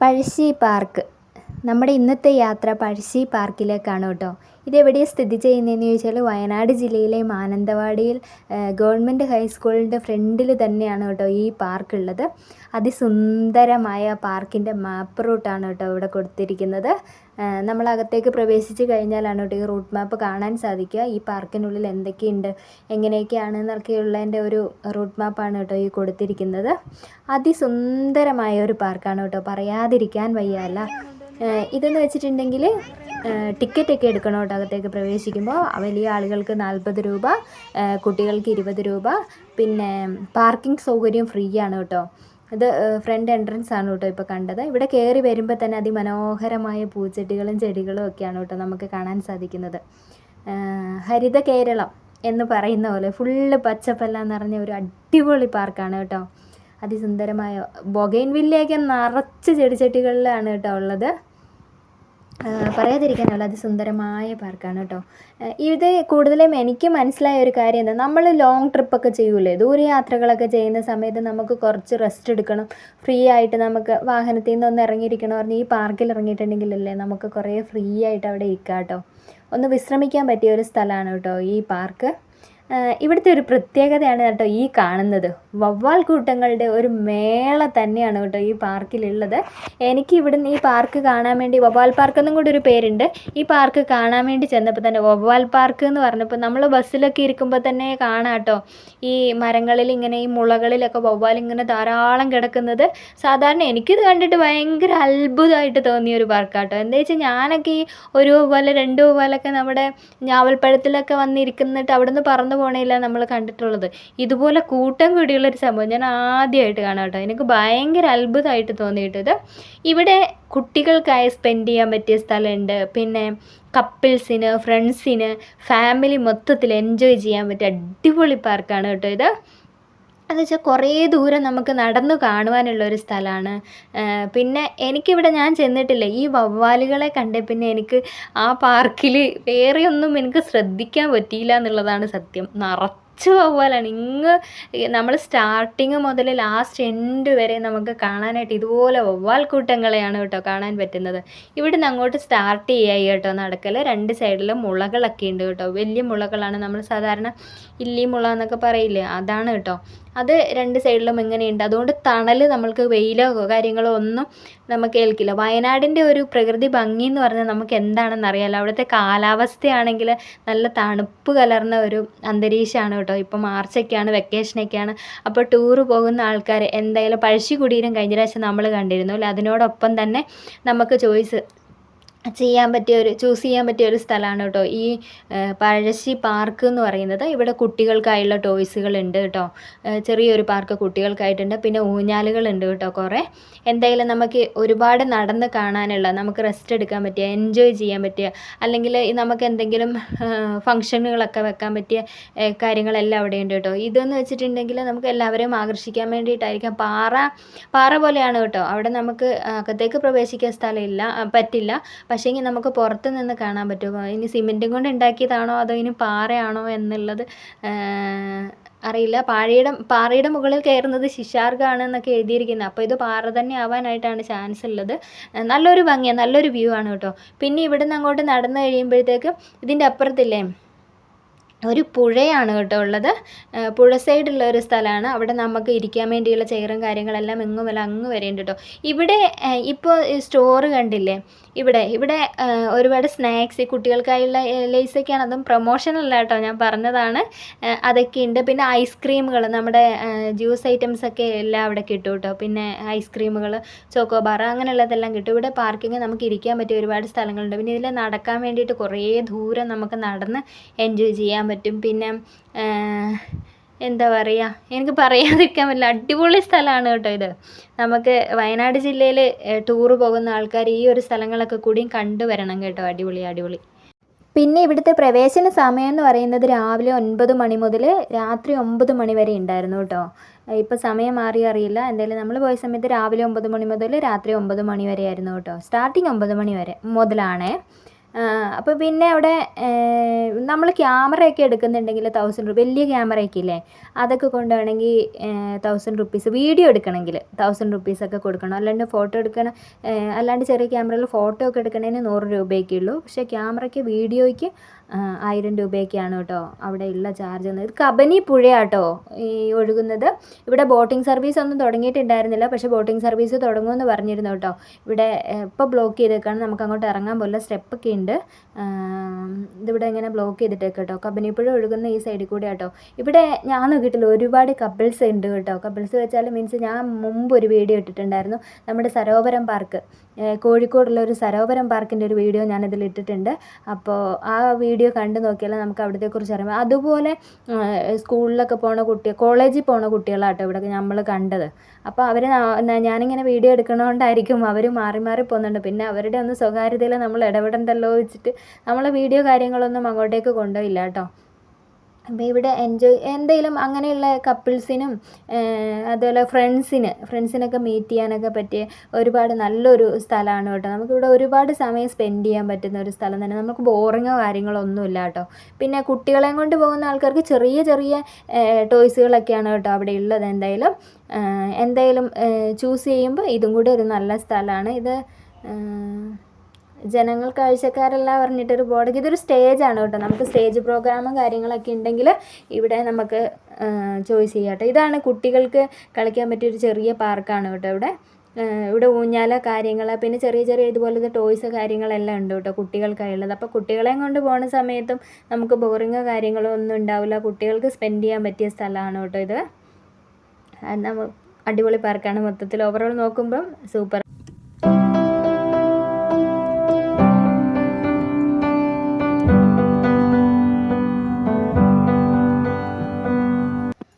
Pazhassi park. നമ്മുടെ ഇന്നത്തെ യാത്ര പഴശ്ശി പാർക്കിലേക്കാണ് കേട്ടോ. ഇതെവിടെയാണ് സ്ഥിതി ചെയ്യുന്നതെന്ന് ചോദിച്ചാൽ വയനാട് ജില്ലയിലെ മാനന്തവാടിയിൽ ഗവൺമെന്റ് ഹൈസ്കൂളിന്റെ ഫ്രണ്ടിൽ തന്നെയാണ് കേട്ടോ ഈ പാർക്ക് ഉള്ളത്. അതിസുന്ദരമായ പാർക്കിന്റെ മാപ്പ് റൂട്ടാണ് കേട്ടോ ഇവിടെ കൊടുത്തിരിക്കുന്നത്. നമ്മൾ അകത്തേക്ക് പ്രവേശിച്ച് കഴിഞ്ഞാലാണ് കേട്ടോ ഈ റൂട്ട് മാപ്പ് കാണാൻ സാധിക്കുക. ഈ പാർക്കിനുള്ളിൽ എന്തൊക്കെയുണ്ട് എങ്ങനെയൊക്കെയാണ് എന്നൊക്കെയുള്ളതിന്റെ ഒരു റൂട്ട് മാപ്പാണ് കേട്ടോ ഈ കൊടുത്തിരിക്കുന്നത്. അതിസുന്ദരമായ ഒരു പാർക്കാണ് കേട്ടോ. പറയാതിരിക്കാൻ വയ്യ അല്ല? ഇതെന്ന് വെച്ചിട്ടുണ്ടെങ്കിൽ ടിക്കറ്റ് ഒക്കെ എടുക്കണം കേട്ടോ അകത്തേക്ക് പ്രവേശിക്കുമ്പോൾ. വലിയ ആളുകൾക്ക് നാൽപ്പത് രൂപ കുട്ടികൾക്ക് ഇരുപത് രൂപ. പിന്നെ പാർക്കിംഗ് സൗകര്യം ഫ്രീ ആണ് കേട്ടോ. ഇത് ഫ്രണ്ട് എൻട്രൻസ് ആണ് കേട്ടോ ഇപ്പോൾ കണ്ടത്. ഇവിടെ കയറി വരുമ്പോൾ തന്നെ അതിമനോഹരമായ പൂച്ചെടികളും ചെടികളും ഒക്കെയാണ് കേട്ടോ നമുക്ക് കാണാൻ സാധിക്കുന്നത്. ഹരിത കേരളം എന്ന് പറയുന്ന പോലെ ഫുള്ള് പച്ചപ്പെല്ലാം നിറഞ്ഞ ഒരു അടിപൊളി പാർക്കാണ് കേട്ടോ. അതിസുന്ദരമായ ബൊഗൈൻ വില്ലയൊക്കെ നിറച്ച് ചെടിച്ചട്ടികളിലാണ് കേട്ടോ ഉള്ളത്. പറയാതിരിക്കാനുള്ള അതിസുന്ദരമായ പാർക്കാണ് കേട്ടോ. ഇത് കൂടുതലും എനിക്ക് മനസ്സിലായ ഒരു കാര്യം എന്താ നമ്മൾ ലോങ് ട്രിപ്പൊക്കെ ചെയ്യൂലേ ദൂരയാത്രകളൊക്കെ ചെയ്യുന്ന സമയത്ത് നമുക്ക് കുറച്ച് റെസ്റ്റ് എടുക്കണം. ഫ്രീ ആയിട്ട് നമുക്ക് വാഹനത്തിൽ നിന്ന് ഒന്ന് ഇറങ്ങിയിരിക്കണം പറഞ്ഞ് ഈ പാർക്കിൽ ഇറങ്ങിയിട്ടുണ്ടെങ്കിലല്ലേ നമുക്ക് കുറേ ഫ്രീ ആയിട്ട് അവിടെ ഇരിക്കാം കേട്ടോ. ഒന്ന് വിശ്രമിക്കാൻ പറ്റിയ ഒരു സ്ഥലമാണ് കേട്ടോ ഈ പാർക്ക് ഇവിടുത്തെ ഒരു പ്രത്യേകതയാണ് കേട്ടോ ഈ കാണുന്നത്. വവ്വാൽ കൂട്ടങ്ങളുടെ ഒരു മേള തന്നെയാണ് കേട്ടോ ഈ പാർക്കിലുള്ളത്. എനിക്ക് ഇവിടുന്ന് ഈ പാർക്ക് കാണാൻ വേണ്ടി വവ്വാൽ പാർക്ക് എന്നും കൂടി ഒരു പേരുണ്ട്. ഈ പാർക്ക് കാണാൻ വേണ്ടി ചെന്നപ്പോൾ തന്നെ വവ്വാൽ പാർക്ക് എന്ന് പറഞ്ഞപ്പോൾ നമ്മൾ ബസ്സിലൊക്കെ ഇരിക്കുമ്പോൾ തന്നെ കാണാം കേട്ടോ. ഈ മരങ്ങളിൽ ഇങ്ങനെ ഈ മുളകളിലൊക്കെ വവ്വാൽ ഇങ്ങനെ ധാരാളം കിടക്കുന്നത്. സാധാരണ എനിക്കിത് കണ്ടിട്ട് ഭയങ്കര അത്ഭുതമായിട്ട് തോന്നിയ ഒരു പാർക്കാട്ടോ എന്താ വെച്ചാൽ ഞാനൊക്കെ ഈ ഒരു വവ്വാൽ രണ്ട് വവ്വാലൊക്കെ നമ്മുടെ ഞാവൽപ്പഴത്തിലൊക്കെ വന്നിരിക്കുന്നിട്ട് അവിടുന്ന് പറന്ന് പോണേല നമ്മൾ കണ്ടിട്ടുള്ളത്. ഇതുപോലെ കൂട്ടം കൂടിയുള്ളൊരു സംഭവം ഞാൻ ആദ്യമായിട്ട് കാണാം കേട്ടോ. എനിക്ക് ഭയങ്കര അത്ഭുതമായിട്ട് തോന്നിയിട്ടത്. ഇവിടെ കുട്ടികൾക്കായി സ്പെൻഡ് ചെയ്യാൻ പറ്റിയ സ്ഥലമുണ്ട്. പിന്നെ കപ്പിൾസിന് ഫ്രണ്ട്സിന് ഫാമിലി മൊത്തത്തിൽ എൻജോയ് ചെയ്യാൻ പറ്റിയ അടിപൊളി പാർക്കാണ് കേട്ടോ ഇത്. എന്ന് വെച്ചാൽ കുറേ ദൂരം നമുക്ക് നടന്നു കാണുവാനുള്ള ഒരു സ്ഥലമാണ് പിന്നെ എനിക്കിവിടെ ഞാൻ ചെന്നിട്ടില്ല. ഈ വവ്വാലുകളെ കണ്ട പിന്നെ എനിക്ക് ആ പാർക്കിൽ വേറെ ഒന്നും എനിക്ക് ശ്രദ്ധിക്കാൻ പറ്റിയില്ല എന്നുള്ളതാണ് സത്യം. നിറച്ച് വവ്വാലാണ്. ഇങ്ങ് നമ്മൾ സ്റ്റാർട്ടിങ് മുതൽ ലാസ്റ്റ് എൻഡ് വരെ നമുക്ക് കാണാനായിട്ട് ഇതുപോലെ വവ്വാൽ കൂട്ടങ്ങളെയാണ് കേട്ടോ കാണാൻ പറ്റുന്നത്. ഇവിടുന്ന് അങ്ങോട്ട് സ്റ്റാർട്ട് ചെയ്യായി കേട്ടോ നടക്കൽ രണ്ട് സൈഡിലും മുളകളൊക്കെ ഉണ്ട് കേട്ടോ. വലിയ മുളകളാണ്. നമ്മൾ സാധാരണ ഇല്ലി മുള എന്നൊക്കെ പറയില്ലേ? അതാണ് കേട്ടോ. അത് രണ്ട് സൈഡിലും ഇങ്ങനെയുണ്ട് അതുകൊണ്ട് തണൽ നമ്മൾക്ക് വെയിലോ കാര്യങ്ങളോ ഒന്നും നമുക്ക് ഏൽക്കില്ല വയനാടിന്റെ ഒരു പ്രകൃതി ഭംഗി എന്ന് പറഞ്ഞാൽ നമുക്ക് എന്താണെന്ന് അറിയാമല്ലോ അവിടുത്തെ കാലാവസ്ഥയാണെങ്കിൽ നല്ല തണുപ്പ് കലർന്ന ഒരു അന്തരീക്ഷമാണ് കേട്ടോ. ഇപ്പോൾ മാർച്ചൊക്കെയാണ് വെക്കേഷനൊക്കെയാണ്. അപ്പോൾ ടൂറ് പോകുന്ന ആൾക്കാർ എന്തായാലും പഴശ്ശി കുടീരം കഴിഞ്ഞ പ്രാവശ്യം നമ്മൾ കണ്ടിരുന്നു അല്ലേ? അതിനോടൊപ്പം തന്നെ നമുക്ക് ചോയ്സ് ചെയ്യാൻ പറ്റിയ ഒരു ചൂസ് ചെയ്യാൻ പറ്റിയ ഒരു സ്ഥലമാണ് കേട്ടോ. ഈ പഴശ്ശി പാർക്ക് എന്ന് പറയുന്നത്. ഇവിടെ കുട്ടികൾക്കായുള്ള ടോയ്സുകൾ ഉണ്ട് കേട്ടോ. ചെറിയൊരു പാർക്ക് കുട്ടികൾക്കായിട്ടുണ്ട്. പിന്നെ ഊഞ്ഞാലുകളുണ്ട് കേട്ടോ കുറേ. എന്തായാലും നമുക്ക് ഒരുപാട് നടന്ന് കാണാനുള്ള നമുക്ക് റെസ്റ്റ് എടുക്കാൻ പറ്റിയ എൻജോയ് ചെയ്യാൻ പറ്റിയ അല്ലെങ്കിൽ നമുക്ക് എന്തെങ്കിലും ഫങ്ഷനുകളൊക്കെ വെക്കാൻ പറ്റിയ കാര്യങ്ങളെല്ലാം അവിടെ ഉണ്ട് കേട്ടോ. ഇതെന്ന് വെച്ചിട്ടുണ്ടെങ്കിൽ നമുക്ക് എല്ലാവരെയും ആകർഷിക്കാൻ വേണ്ടിയിട്ടായിരിക്കാം. പാറ പാറ പോലെയാണ് കേട്ടോ. അവിടെ നമുക്ക് അകത്തേക്ക് പ്രവേശിക്കാൻ സ്ഥലമില്ല പറ്റില്ല. പക്ഷേങ്കിൽ നമുക്ക് പുറത്ത് നിന്ന് കാണാൻ പറ്റുമോ? ഇനി സിമെന്റും കൊണ്ട് ഉണ്ടാക്കിയതാണോ? അതോ ഇനി പാറയാണോ എന്നുള്ളത് അറിയില്ല. പാഴയുടെ പാറയുടെ മുകളിൽ കയറുന്നത് ശിശാർഗാണ് എന്നൊക്കെ എഴുതിയിരിക്കുന്നത്. അപ്പോൾ ഇത് പാറ തന്നെ ആവാനായിട്ടാണ് ചാൻസ് ഉള്ളത്. നല്ലൊരു ഭംഗിയാണ് നല്ലൊരു വ്യൂ ആണ് കേട്ടോ. പിന്നെ ഇവിടുന്ന് അങ്ങോട്ട് നടന്നു കഴിയുമ്പോഴത്തേക്ക് ഇതിന്റെ അപ്പുറത്തില്ലേ ഒരു പുഴയാണ് കേട്ടോ ഉള്ളത്. പുഴ സൈഡുള്ള ഒരു സ്ഥലമാണ് അവിടെ നമുക്ക് ഇരിക്കാൻ വേണ്ടിയുള്ള ചെയറും കാര്യങ്ങളെല്ലാം എങ്ങുമല്ല അങ്ങ് വരെയുണ്ട് കേട്ടോ. ഇവിടെ ഇപ്പോൾ സ്റ്റോർ കണ്ടില്ലേ? ഇവിടെ ഇവിടെ ഒരുപാട് സ്നാക്സ് കുട്ടികൾക്കായുള്ള ലേസൊക്കെയാണ് അതും പ്രൊമോഷനല്ല കേട്ടോ ഞാൻ പറഞ്ഞതാണ്. അതൊക്കെ ഉണ്ട് പിന്നെ ഐസ്ക്രീമുകൾ നമ്മുടെ ജ്യൂസ് ഐറ്റംസ് ഒക്കെ എല്ലാം അവിടെ കിട്ടും കേട്ടോ. പിന്നെ ഐസ്ക്രീമുകൾ ചോക്കോബാർ അങ്ങനെയുള്ളതെല്ലാം കിട്ടും. ഇവിടെ പാർക്കിങ് നമുക്ക് ഇരിക്കാൻ പറ്റിയ ഒരുപാട് സ്ഥലങ്ങളുണ്ട്. പിന്നെ ഇതിൽ നടക്കാൻ വേണ്ടിയിട്ട് കുറേ ദൂരം നമുക്ക് നടന്ന് എൻജോയ് ചെയ്യാൻ പറ്റും. പിന്നെ എന്താ പറയുക എനിക്ക് പറയാതിരിക്കാൻ പറ്റില്ല. അടിപൊളി സ്ഥലമാണ് കേട്ടോ ഇത്. നമുക്ക് വയനാട് ജില്ലയിൽ ടൂറ് പോകുന്ന ആൾക്കാർ ഈ ഒരു സ്ഥലങ്ങളൊക്കെ കൂടിയും കണ്ടുവരണം കേട്ടോ. അടിപൊളി അടിപൊളി. പിന്നെ ഇവിടുത്തെ പ്രവേശന സമയം എന്ന് പറയുന്നത് രാവിലെ ഒൻപത് മണി മുതൽ രാത്രി ഒമ്പത് മണി വരെ ഉണ്ടായിരുന്നു കേട്ടോ. ഇപ്പോൾ സമയം മാറി അറിയില്ല. എന്തായാലും നമ്മൾ പോയ സമയത്ത് രാവിലെ ഒമ്പത് മണി മുതൽ രാത്രി ഒമ്പത് മണി വരെ ആയിരുന്നു കേട്ടോ. സ്റ്റാർട്ടിങ് ഒമ്പത് മണി വരെ മുതലാണേ. അപ്പോൾ പിന്നെ അവിടെ നമ്മൾ ക്യാമറയൊക്കെ എടുക്കുന്നുണ്ടെങ്കിൽ തൗസൻഡ് വലിയ ക്യാമറയൊക്കെ ഇല്ലേ? അതൊക്കെ കൊണ്ടുവേണമെങ്കിൽ തൗസൻഡ് റുപ്പീസ് വീഡിയോ എടുക്കണമെങ്കിൽ തൗസൻഡ് റുപ്പീസൊക്കെ കൊടുക്കണം. അല്ലാണ്ട് ഫോട്ടോ എടുക്കണം അല്ലാണ്ട് ചെറിയ ക്യാമറയിൽ ഫോട്ടോ ഒക്കെ എടുക്കണതിന് നൂറ് രൂപയൊക്കെ ഉള്ളൂ. പക്ഷേ ക്യാമറയ്ക്ക് വീഡിയോയ്ക്ക് ആയിരം രൂപയൊക്കെയാണ് കേട്ടോ അവിടെ ഉള്ള ചാർജ് ഇത് കബനി പുഴയാട്ടോ ഈ ഒഴുകുന്നത്. ഇവിടെ ബോട്ടിംഗ് സർവീസ് ഒന്നും തുടങ്ങിയിട്ടുണ്ടായിരുന്നില്ല പക്ഷേ ബോട്ടിംഗ് സർവീസ് തുടങ്ങുമെന്ന് പറഞ്ഞിരുന്നു കേട്ടോ. ഇവിടെ ഇപ്പോൾ ബ്ലോക്ക് ചെയ്തേക്കാണ് നമുക്ക് അങ്ങോട്ട് ഇറങ്ങാൻ പോലെ സ്റ്റെപ്പൊക്കെ ഉണ്ട്. ഇതിവിടെ ഇങ്ങനെ ബ്ലോക്ക് ചെയ്തിട്ടേക്ക് കേട്ടോ. പുഴ ഒഴുകുന്ന ഈ സൈഡിൽ കൂടെ കേട്ടോ ഇവിടെ ഞാൻ നോക്കിയിട്ടില്ല ഒരുപാട് കപ്പിൾസ് ഉണ്ട് കേട്ടോ. കപ്പിൾസ് വെച്ചാൽ മീൻസ് ഞാൻ മുമ്പ് ഒരു വീഡിയോ ഇട്ടിട്ടുണ്ടായിരുന്നു നമ്മുടെ സരോവരം പാർക്ക് കോഴിക്കോടുള്ള ഒരു സരോവരം പാർക്കിന്റെ ഒരു വീഡിയോ ഞാനിതിൽ ഇട്ടിട്ടുണ്ട്. അപ്പോൾ ആ വീഡിയോ കണ്ടു നോക്കിയാൽ നമുക്ക് അവിടത്തെക്കുറിച്ച് അറിയാം അതുപോലെ സ്കൂളിലൊക്കെ പോണ കുട്ടി കോളേജിൽ പോണ കുട്ടികളാട്ടോ ഇവിടെ നമ്മൾ കണ്ടത്. അപ്പോൾ അവർ ഞാനിങ്ങനെ വീഡിയോ എടുക്കണോണ്ടായിരിക്കും അവർ മാറി മാറി പോകുന്നുണ്ട് പിന്നെ അവരുടെ ഒന്ന് സ്വകാര്യതയിൽ നമ്മൾ ഇടപെടണ്ടല്ലോ വെച്ചിട്ട് നമ്മൾ വീഡിയോ കാര്യങ്ങളൊന്നും അങ്ങോട്ടേക്ക് കൊണ്ടുപോയില്ല കേട്ടോ. അപ്പോൾ ഇവിടെ എൻജോയ് എന്തെങ്കിലും അങ്ങനെയുള്ള കപ്പിൾസിനും അതുപോലെ ഫ്രണ്ട്സിന് ഫ്രണ്ട്സിനൊക്കെ മീറ്റ് ചെയ്യാനൊക്കെ പറ്റിയ ഒരുപാട് നല്ലൊരു സ്ഥലമാണ് കേട്ടോ. നമുക്കിവിടെ ഒരുപാട് സമയം സ്പെൻഡ് ചെയ്യാൻ പറ്റുന്ന ഒരു സ്ഥലം തന്നെ. നമുക്ക് ബോറിങ്ങോ കാര്യങ്ങളോ ഒന്നുമില്ല കേട്ടോ. പിന്നെ കുട്ടികളെയും കൊണ്ട് പോകുന്ന ആൾക്കാർക്ക് ചെറിയ ചെറിയ ടോയ്സുകളൊക്കെയാണ് കേട്ടോ അവിടെ ഉള്ളത് എന്തായാലും. എന്തായാലും ചൂസ് ചെയ്യുമ്പോൾ ഇതും കൂടി ഒരു നല്ല സ്ഥലമാണ്. ഇത് ജനങ്ങൾ കാഴ്ചക്കാരെല്ലാം പറഞ്ഞിട്ടൊരു ബോർഡ് ഇതൊരു സ്റ്റേജാണ് കേട്ടോ. നമുക്ക് സ്റ്റേജ് പ്രോഗ്രാമും കാര്യങ്ങളൊക്കെ ഉണ്ടെങ്കിൽ ഇവിടെ നമുക്ക് ചോയ്സ് ചെയ്യാം കേട്ടോ. ഇതാണ് കുട്ടികൾക്ക് കളിക്കാൻ പറ്റിയൊരു ചെറിയ പാർക്കാണ് കേട്ടോ ഇവിടെ. ഇവിടെ ഊഞ്ഞാല കാര്യങ്ങൾ പിന്നെ ചെറിയ ചെറിയ ഇതുപോലത്തെ ടോയ്സ് കാര്യങ്ങളെല്ലാം ഉണ്ട് കേട്ടോ കുട്ടികൾക്കായുള്ളത്. അപ്പോൾ കുട്ടികളെയും കൊണ്ട് പോകുന്ന സമയത്തും നമുക്ക് ബോറിങ്ങോ കാര്യങ്ങളോ ഒന്നും ഉണ്ടാവില്ല. കുട്ടികൾക്ക് സ്പെൻഡ് ചെയ്യാൻ പറ്റിയ സ്ഥലമാണ് കേട്ടോ ഇത്. അടിപൊളി പാർക്കാണ് മൊത്തത്തിൽ. ഓവറോൾ നോക്കുമ്പം സൂപ്പർ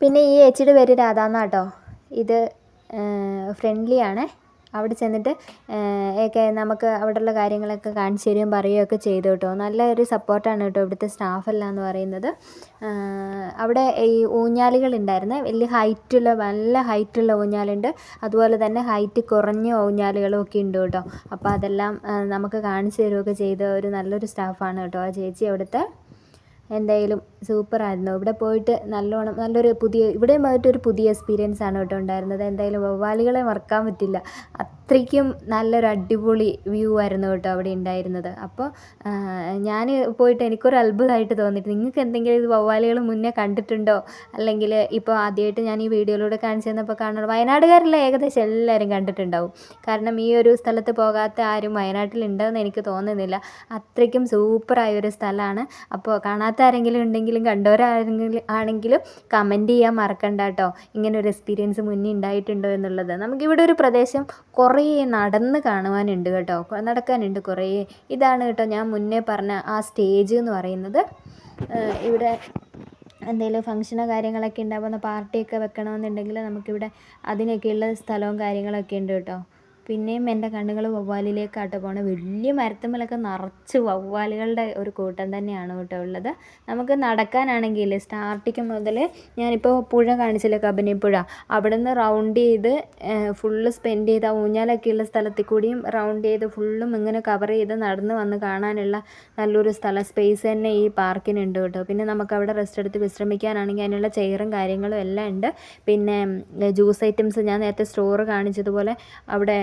പിന്നെ ഈ ചേച്ചിയുടെ പേര് രാധ എന്നാട്ടോ ഇത് ഫ്രണ്ട്ലി ആണ് അവിടെ ചെന്നിട്ട് ഒക്കെ നമുക്ക് അവിടെയുള്ള കാര്യങ്ങളൊക്കെ കാണിച്ചു തരികയും പറയുകയൊക്കെ ചെയ്തു കേട്ടോ നല്ല ഒരു സപ്പോർട്ടാണ് കേട്ടോ ഇവിടുത്തെ സ്റ്റാഫെല്ലാം എന്ന് പറയുന്നത് അവിടെ ഈ ഊഞ്ഞാലുകൾ ഉണ്ടായിരുന്നേ വലിയ ഹൈറ്റുള്ള നല്ല ഹൈറ്റുള്ള ഊഞ്ഞാലുണ്ട്. അതുപോലെ തന്നെ ഹൈറ്റ് കുറഞ്ഞ ഊഞ്ഞാലുകളും ഒക്കെ ഉണ്ട് കേട്ടോ. അപ്പോൾ അതെല്ലാം നമുക്ക് കാണിച്ചു തരികയൊക്കെ ചെയ്ത ഒരു നല്ലൊരു സ്റ്റാഫാണ് കേട്ടോ ആ ചേച്ചി അവിടുത്തെ. എന്തായാലും സൂപ്പറായിരുന്നു. ഇവിടെ പോയിട്ട് നല്ലോണം നല്ലൊരു പുതിയ ഇവിടെയും പോയിട്ട് ഒരു പുതിയ എക്സ്പീരിയൻസ് ആണ് കേട്ടോ ഉണ്ടായിരുന്നത്. എന്തായാലും വവ്വാലുകളെ മറക്കാൻ പറ്റില്ല. അത്രയ്ക്കും നല്ലൊരു അടിപൊളി വ്യൂ ആയിരുന്നു കേട്ടോ അവിടെ ഉണ്ടായിരുന്നത്. അപ്പോൾ ഞാൻ പോയിട്ട് എനിക്കൊരു അത്ഭുതമായിട്ട് തോന്നിയിട്ട് നിങ്ങൾക്ക് എന്തെങ്കിലും ഇത് വവ്വാലുകൾ മുന്നേ കണ്ടിട്ടുണ്ടോ? അല്ലെങ്കിൽ ഇപ്പോൾ ആദ്യമായിട്ട് ഞാൻ ഈ വീഡിയോയിലൂടെ കാണിച്ചു തന്നപ്പോൾ കാണുന്നത് വയനാടുകാരിലെ ഏകദേശം എല്ലാവരും കണ്ടിട്ടുണ്ടാവും. കാരണം ഈ ഒരു സ്ഥലത്ത് പോകാത്ത ആരും വയനാട്ടിലുണ്ടെന്ന് എനിക്ക് തോന്നുന്നില്ല. അത്രയ്ക്കും സൂപ്പറായ ഒരു സ്ഥലമാണ്. അപ്പോൾ കാണാത്ത ആരെങ്കിലും ഉണ്ടെങ്കിലും കണ്ടവരാരെങ്കിലും ആണെങ്കിലും കമന്റ് ചെയ്യാൻ മറക്കണ്ട കേട്ടോ ഇങ്ങനെ ഒരു എക്സ്പീരിയൻസ് മുന്നേ ഉണ്ടായിട്ടുണ്ടോ എന്നുള്ളത്. നമുക്കിവിടെ ഒരു പ്രദേശം കുറേ നടന്ന് കാണുവാനുണ്ട് കേട്ടോ. നടക്കാനുണ്ട് കുറേ. ഇതാണ് കേട്ടോ ഞാൻ മുന്നേ പറഞ്ഞ ആ സ്റ്റേജ് എന്ന് പറയുന്നത്. ഇവിടെ എന്തെങ്കിലും ഫംഗ്ഷനോ കാര്യങ്ങളൊക്കെ ഉണ്ടാകുന്ന പാർട്ടിയൊക്കെ വെക്കണമെന്നുണ്ടെങ്കിൽ നമുക്കിവിടെ അതിനൊക്കെയുള്ള സ്ഥലവും കാര്യങ്ങളൊക്കെ ഉണ്ട് കേട്ടോ. പിന്നെയും എന്റെ കണ്ണുകൾ വവ്വാലിലേക്കാട്ടോ പോണ വലിയ മരത്തുമ്മലൊക്കെ നിറച്ച് വവ്വാലുകളുടെ ഒരു കൂട്ടം തന്നെയാണ് കേട്ടോ ഉള്ളത്. നമുക്ക് നടക്കാനാണെങ്കിൽ സ്റ്റാർട്ടിക്ക് മുതൽ ഞാനിപ്പോൾ പുഴ കാണിച്ചില്ലേ കബനിപ്പുഴ അവിടെ നിന്ന് റൗണ്ട് ചെയ്ത് ഫുള്ള് സ്പെൻഡ് ചെയ്ത് ആ ഊഞ്ഞാലൊക്കെ സ്ഥലത്തിൽ കൂടിയും റൗണ്ട് ചെയ്ത് ഫുള്ളും ഇങ്ങനെ കവർ ചെയ്ത് നടന്ന് വന്ന് കാണാനുള്ള നല്ലൊരു സ്ഥല സ്പേസ് തന്നെ ഈ പാർക്കിനുണ്ട് കേട്ടോ. പിന്നെ നമുക്ക് അവിടെ റെസ്റ്റ് എടുത്ത് വിശ്രമിക്കാനാണെങ്കിൽ അതിനുള്ള ചെയറും കാര്യങ്ങളും എല്ലാം ഉണ്ട്. പിന്നെ ജ്യൂസ് ഐറ്റംസ് ഞാൻ നേരത്തെ സ്റ്റോർ കാണിച്ചതുപോലെ അവിടെ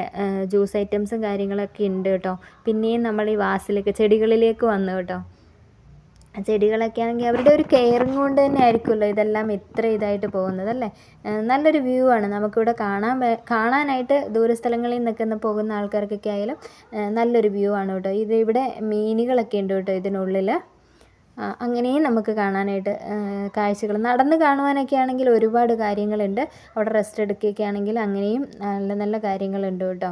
ജ്യൂസ് ഐറ്റംസും കാര്യങ്ങളൊക്കെ ഉണ്ട് കേട്ടോ. പിന്നെയും നമ്മൾ ഈ വാസിലേക്ക് ചെടികളിലേക്ക് വന്നു കേട്ടോ. ചെടികളൊക്കെ ആണെങ്കിൽ അവരുടെ ഒരു കെയറിങ് കൊണ്ട് തന്നെ ആയിരിക്കുമല്ലോ ഇതെല്ലാം ഇത്ര ഇതായിട്ട് പോകുന്നത് അല്ലേ? നല്ലൊരു വ്യൂ ആണ്. നമുക്കിവിടെ കാണാൻ കാണാനായിട്ട് ദൂരസ്ഥലങ്ങളിൽ നിൽക്കുന്ന പോകുന്ന ആൾക്കാർക്കൊക്കെ ആയാലും നല്ലൊരു വ്യൂ ആണ് കേട്ടോ. ഇത് ഇവിടെ മീനുകളൊക്കെ ഉണ്ട് കേട്ടോ ഇതിനുള്ളിൽ അങ്ങനെയും നമുക്ക് കാണാനായിട്ട് കാഴ്ചകൾ. നടന്ന് കാണുവാനൊക്കെ ആണെങ്കിൽ ഒരുപാട് കാര്യങ്ങളുണ്ട്. അവിടെ റെസ്റ്റ് എടുക്കുകയൊക്കെ ആണെങ്കിൽ അങ്ങനെയും നല്ല നല്ല കാര്യങ്ങളുണ്ട് കേട്ടോ.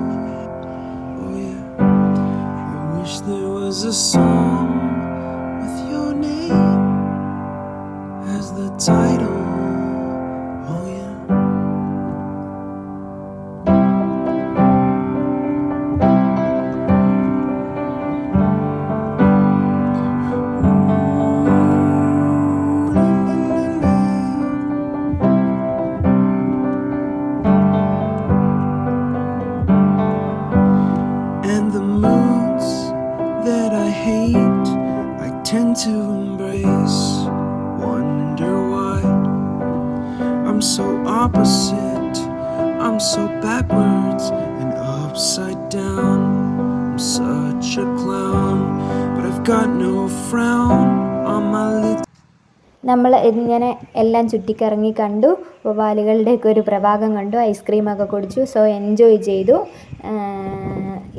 There was a song embrace. Wonder why I'm so opposite, I'm so backwards and upside down. I'm such a clown, but I've got no frown on my lips. നമ്മൾ ഇങ്ങനെ എല്ലാം ചുറ്റിക്കറങ്ങി കണ്ടു വവ്വാലുകളുടെയൊക്കെ ഒരു പ്രഭാഗം കണ്ടു ഐസ്ക്രീമൊക്കെ കുടിച്ചു സോ എൻജോയ് ചെയ്തു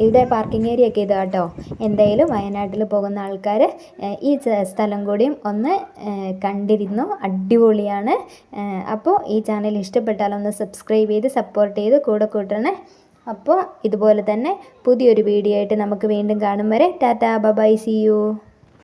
ഇവിടെ പാർക്കിംഗ് ഏരിയ ഒക്കെ ഇതാ കേട്ടോ എന്തായാലും വയനാട്ടിൽ പോകുന്ന ആൾക്കാർ ഈ സ്ഥലം കൂടിയും ഒന്ന് കണ്ടിരുന്നു. അടിപൊളിയാണ്. അപ്പോൾ ഈ ചാനൽ ഇഷ്ടപ്പെട്ടാൽ ഒന്ന് സബ്സ്ക്രൈബ് ചെയ്ത് സപ്പോർട്ട് ചെയ്ത് കൂടെ കൂട്ടണേ. അപ്പോൾ ഇതുപോലെ തന്നെ പുതിയൊരു വീഡിയോ ആയിട്ട് നമുക്ക് വീണ്ടും കാണും വരെ. Tata bye see you.